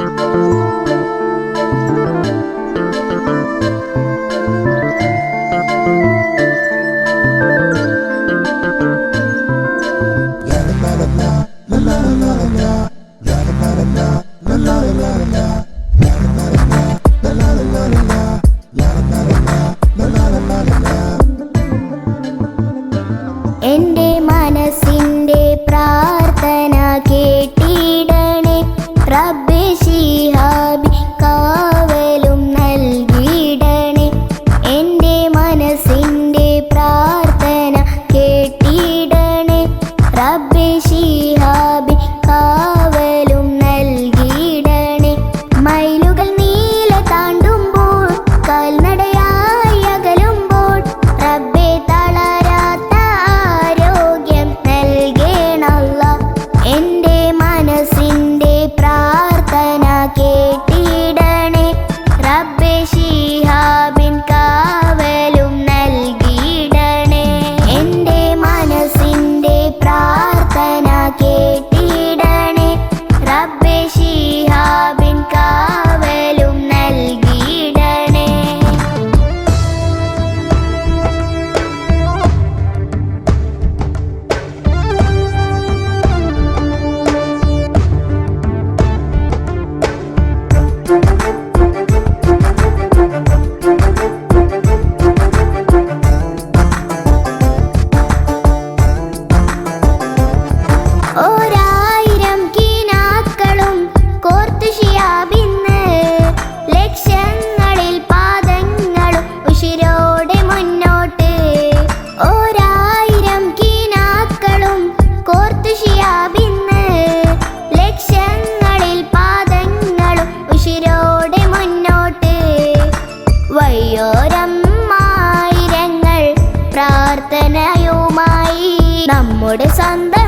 you. మూడు సంద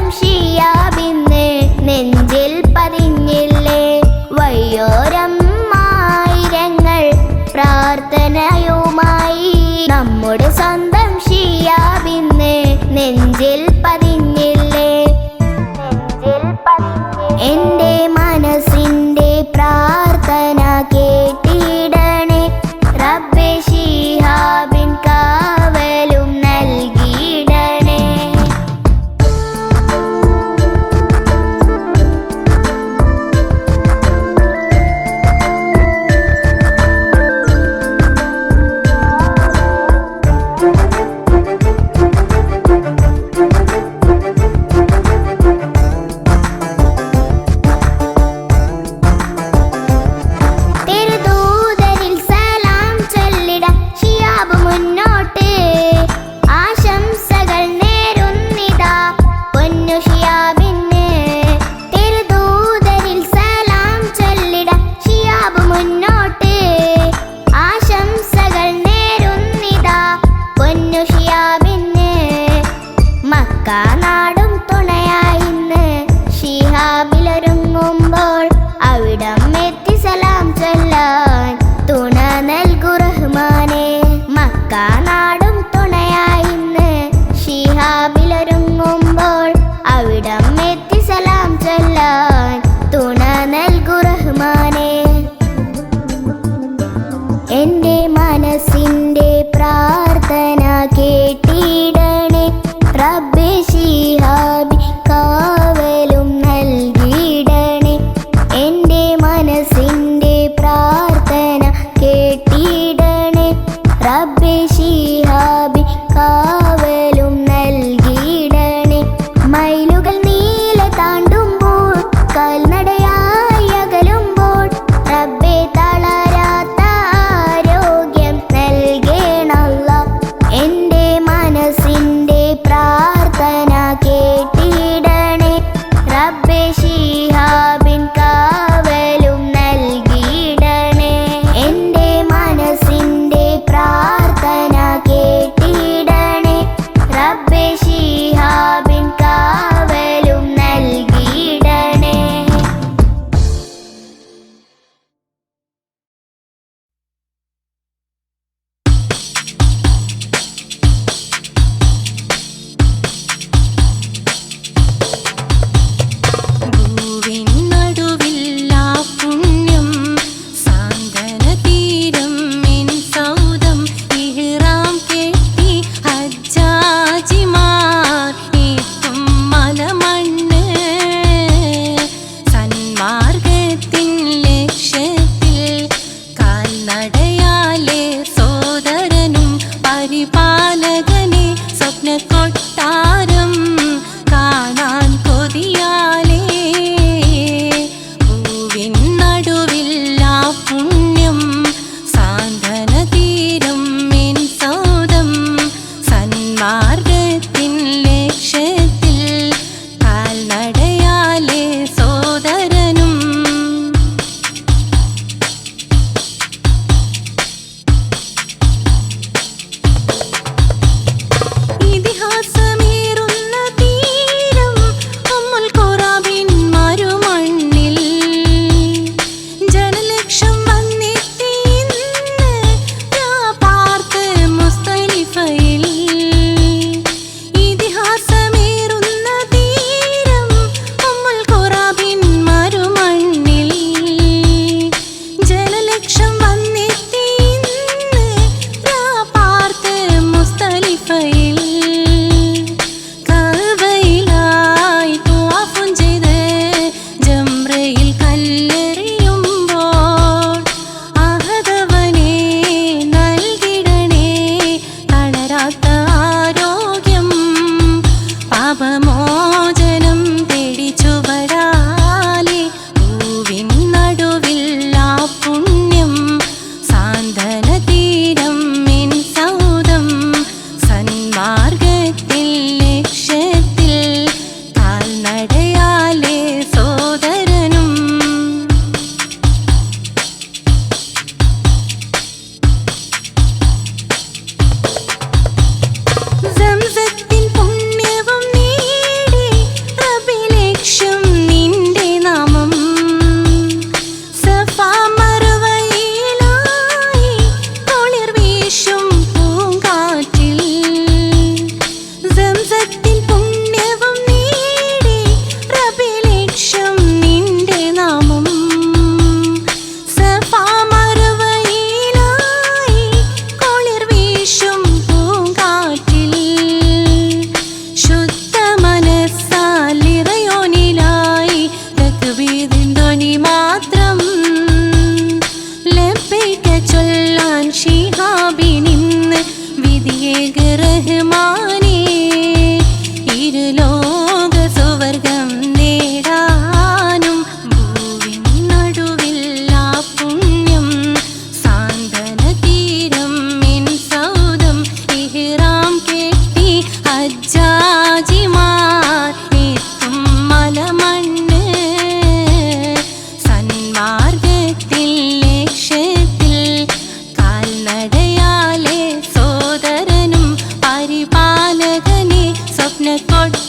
अलगने स्वप्न कोट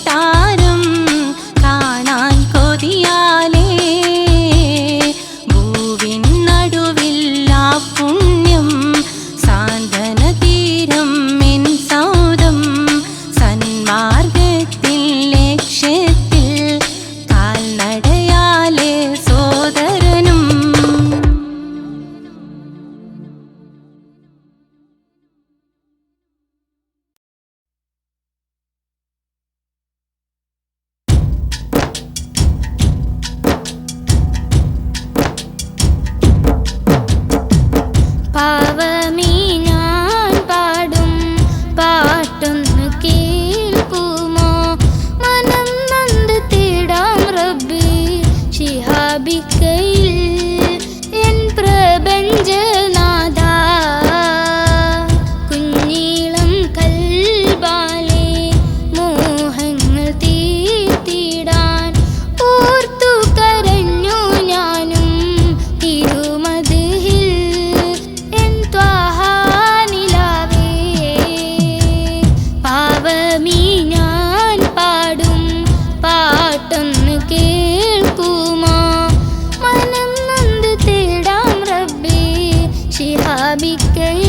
became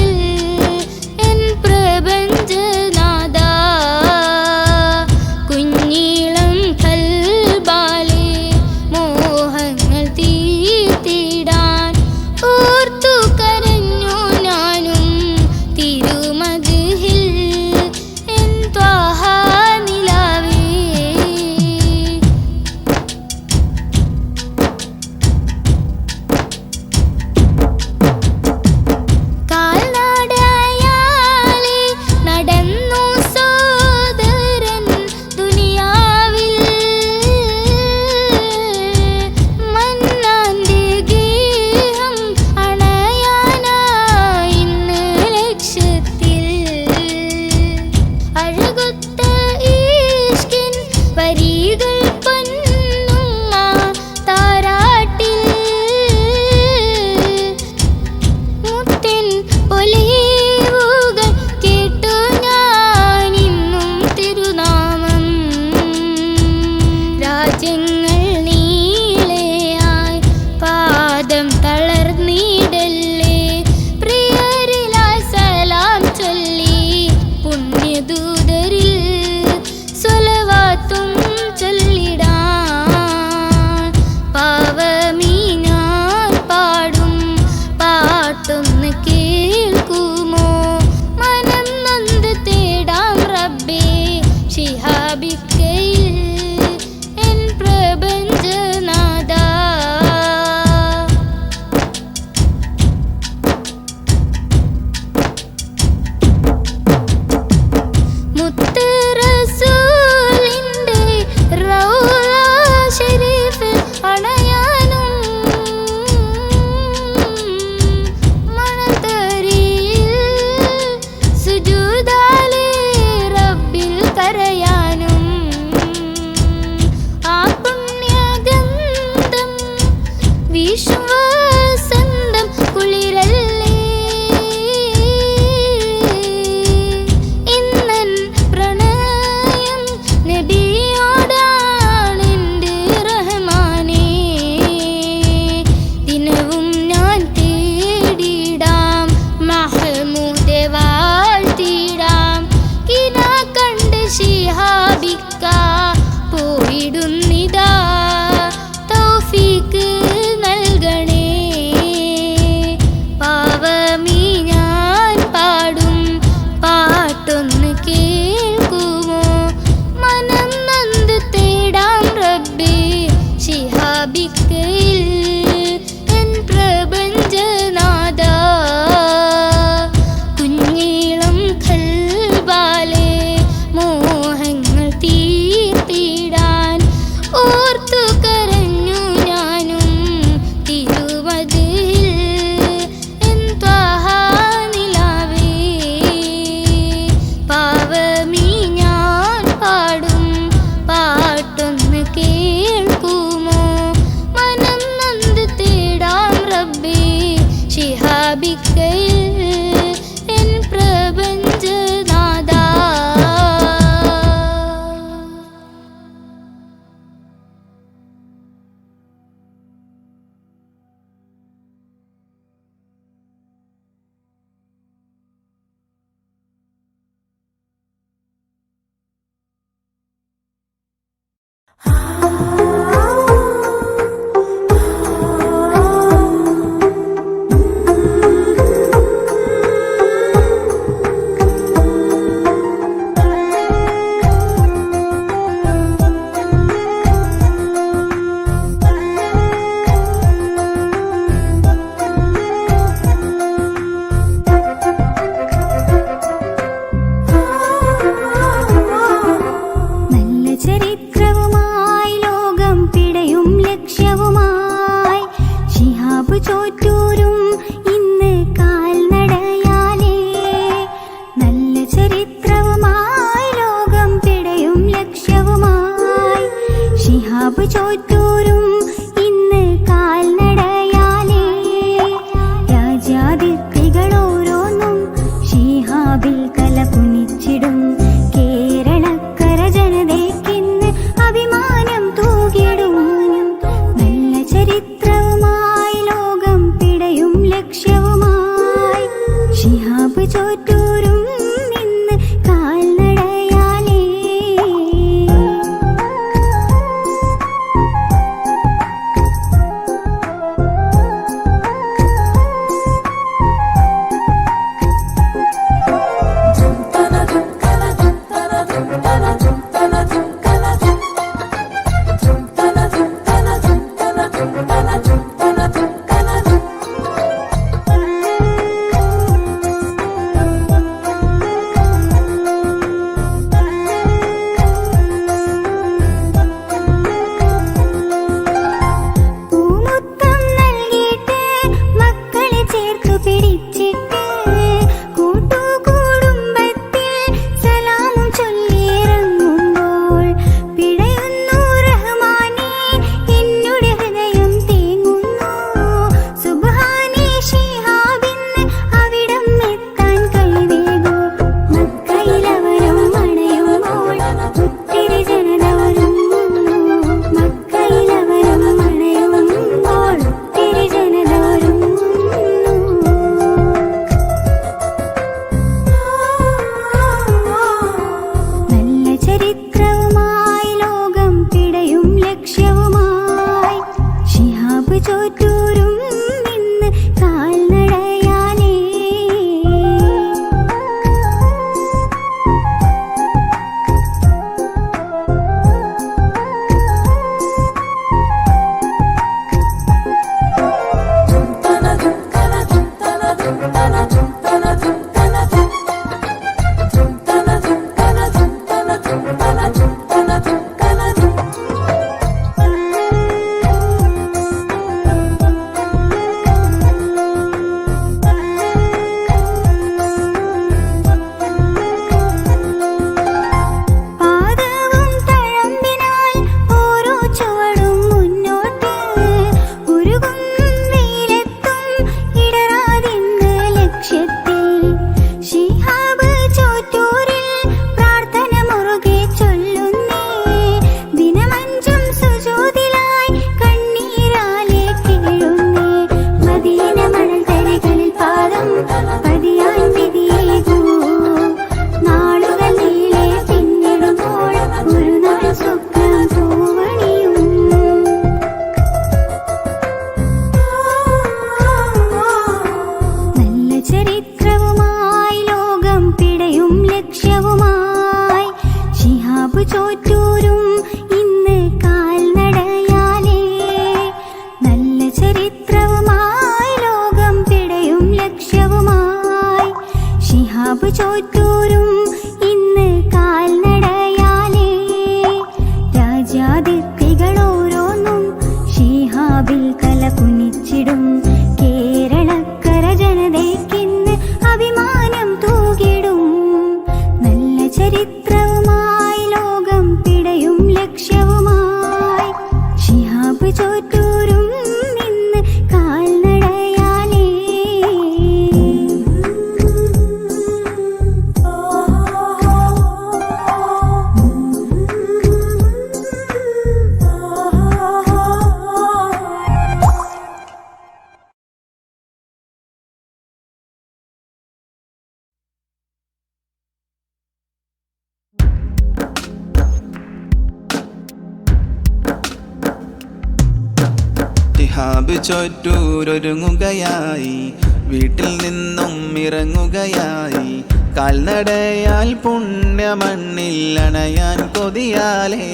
ചൊറ്റൂരൊരുങ്ങുകയായി. വീട്ടിൽ നിന്നും ഇറങ്ങുകയായി. കാൽനടയാൽ പുണ്യമണ്ണിൽ അണയാൻ കൊതിയാലേ.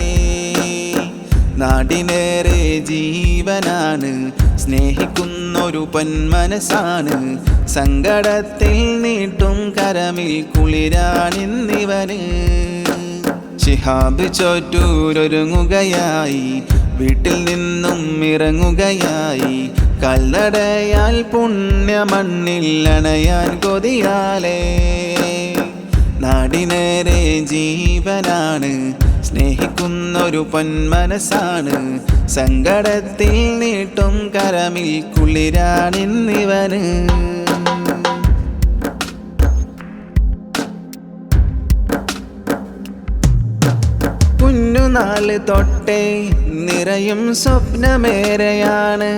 നാടിനേറെ ജീവനാണ്. സ്നേഹിക്കുന്നൊരു പന്മനസാണ് സങ്കടത്തിൽ നീട്ടും കരമിൽ കുളിരാണിന്നിവന് ഷിഹാബ് ചോറ്റൂരൊരുങ്ങുകയായി. വീട്ടിൽ നിന്നും ഇറങ്ങുകയായി. കല്ലടയാൽ പുണ്യ മണ്ണിൽ അണയാൻ കൊതിയാലേ. നാടിനേരെ ജീവനാണ്. സ്നേഹിക്കുന്നൊരു പൊന്മനസ്സാണ്. സങ്കടത്തിൽ നീട്ടും കരമിൽ കുളിരാണിന്നിവന് കുഞ്ഞുനാൾ തൊട്ടേ നിറയും സ്വപ്നമേറെയാണ്.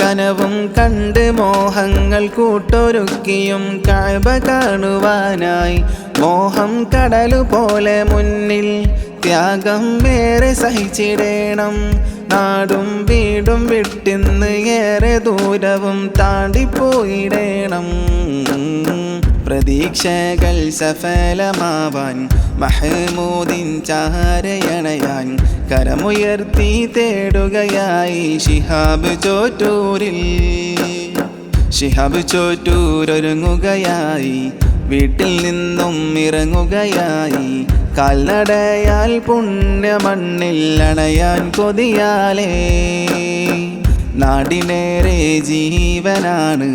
കനവും കണ്ട് മോഹങ്ങൾ കൂട്ടൊരുക്കിയും കാഴ്ബ കാണുവാനായി. മോഹം കടലു പോലെ മുന്നിൽ ത്യാഗം വേറെ സഹിച്ചിടേണം. നാടും വീടും വിട്ടിന്ന് ഏറെ ദൂരവും താണ്ടിപ്പോയിടേണം. പ്രതീക്ഷകൾ സഫലമാവാൻ മഹമൂദിൻ ചാരയണയാൻ കരമുയർത്തി തേടുകയായി ഷിഹാബ് ചോറ്റൂരിൽ. ഷിഹാബ് ചോറ്റൂരൊരുങ്ങുകയായി വീട്ടിൽ നിന്നും ഇറങ്ങുകയായി. കാൽനടയാൽ പുണ്യമണ്ണിൽ അണയാൻ കൊതിയാലേ. നാടിനേറെ ജീവനാണ്.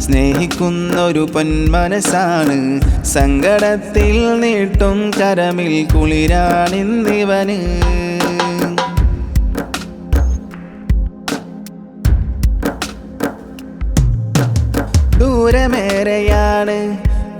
സ്നേഹിക്കുന്നൊരു പൊന്മനസാണ് സങ്കടത്തിൽ നീട്ടും കരമിൽ കുളിരാണിന്നിവന് ദൂരമേറെയാണ്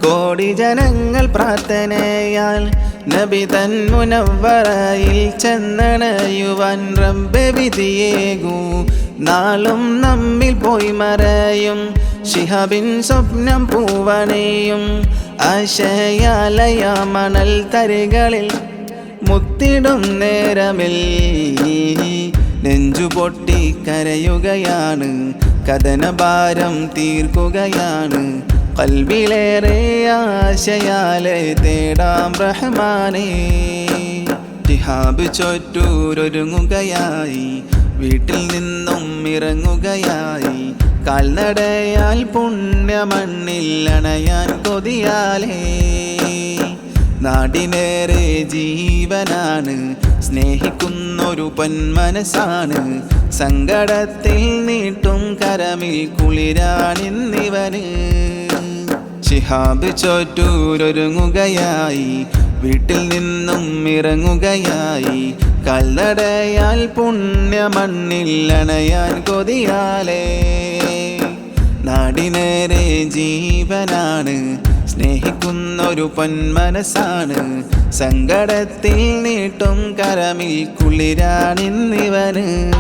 കോടി ജനങ്ങൾ പ്രാർത്ഥനയാൽ നബി തൻ മുനവറയിൽ ചെന്നണയുവാൻ റബ്ബെ വിധിയേകൂ. നാളും നമ്മിൽ പോയി മറയും. ഷിഹാബിൻ സ്വപ്നം പൂവണയും. ആശയാലയ മണൽ തരികളിൽ മുത്തിടും നേരമിൽ. നെഞ്ചു പൊട്ടി കരയുകയാണ്. കഥനഭാരം തീർക്കുകയാണ്. കൽവിലേറെ ആശയാലെ തേടാം റഹ്മാനേ. ജിഹാബ് ചൊറ്റൂരൊരുങ്ങുകയായി വീട്ടിൽ നിന്നും ഇറങ്ങുകയായി. കാൽനടയാൽ പുണ്യമണ്ണിൽ അണയാൻ കൊതിയാലേ. നാടിനേറെ ജീവനാണ് സ്നേഹിക്കുന്നൊരു പൊന്മനസ്സാണ്. സങ്കടത്തിൽ നീട്ടും കരമിൽ കുളിരാണിന്നിവന് ഷിഹാബ് ചോറ്റൂരൊരുങ്ങുകയായി. വീട്ടിൽ നിന്നും ഇറങ്ങുകയായി. കല്ലടയാൽ പുണ്യ മണ്ണിൽ അണയാൻ കൊതിയാലേ. നാടിനേരെ ജീവനാണ്. സ്നേഹിക്കുന്നൊരു പൊന്മനസ്സാണ്. സങ്കടത്തിൽ നീട്ടും കരമിൽ കുളിരാണിന്നിവന്